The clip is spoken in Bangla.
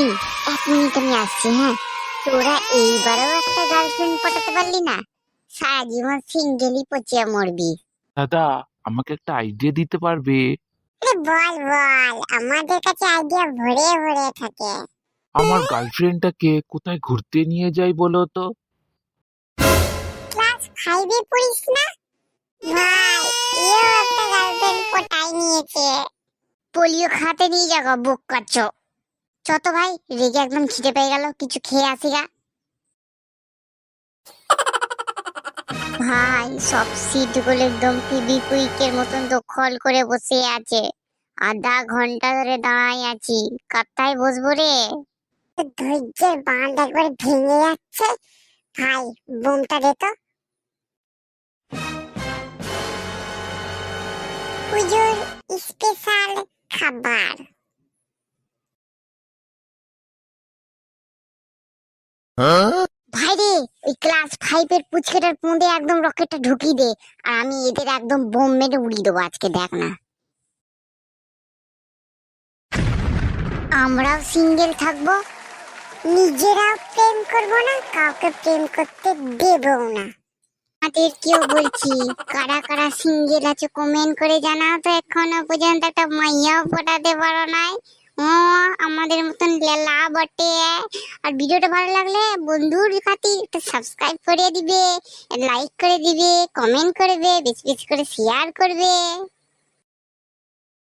এই, এক মিনিট আমি আসছি হ্যাঁ তোরা এইবারও একটা গার্লফ্রেন্ড পটাতে পারলি না? সারা জীবন সিঙ্গেলই পচিয়া মরবি। দাদা আমাকে একটা আইডিয়া দিতে পারবে? আরে বল বল আমাদের কাছে আইডিয়া ভরে ভরে থাকে। আমার গার্লফ্রেন্ডটাকে কোথায় ঘুরতে নিয়ে যাই বলো তো? ক্লাস ফাইভে পড়িস না? ভাই এও একটা গার্লফ্রেন্ড নিয়েছে। পোলিও খাতে নিয়ে যাব বুক করছ। চত ভাই, রেগে একদম খিদে পেয়ে গেল, কিছু খেয়ে আসি গা। ভাই, সব সিটগুলো একদম পিবি মতন দখল করে বসে আছে। আধা ঘণ্টা ধরে দাঁড়াই আছি কাত্তায় বসবো রে? ধৈর্যের বাঁধ একবার ভেঙে যাচ্ছে। ভাই, বোমটা দে তো। পুজোর স্পেশাল খাবার। ভাই রে ওই ক্লাস ফাইভ এর পুচকেটার পুঁদে একদম রকেটটা ঢুকিয়ে দে, আর আমি এদের একদম বোম মেরে উড়িয়ে দেবো আজকে, দেখ না। আমরাও সিঙ্গেল থাকব, নিজেরাও প্রেম করব না, কাউকে প্রেম করতে দেবও না। আমাদের কেউ বলছি, কারা কারা সিঙ্গেল আছে কমেন্ট করে জানাও তো এখনও পর্যন্ত, একটা মাইয়াও পটাতে পারো নাই। আমাদের মতন লেলা বটে। আর ভিডিওটা ভালো লাগলে বন্ধুর খাতি একটা সাবস্ক্রাইব করে দিবে লাইক করে দিবে কমেন্ট করবে, বেশি বেশি করে শেয়ার করবে।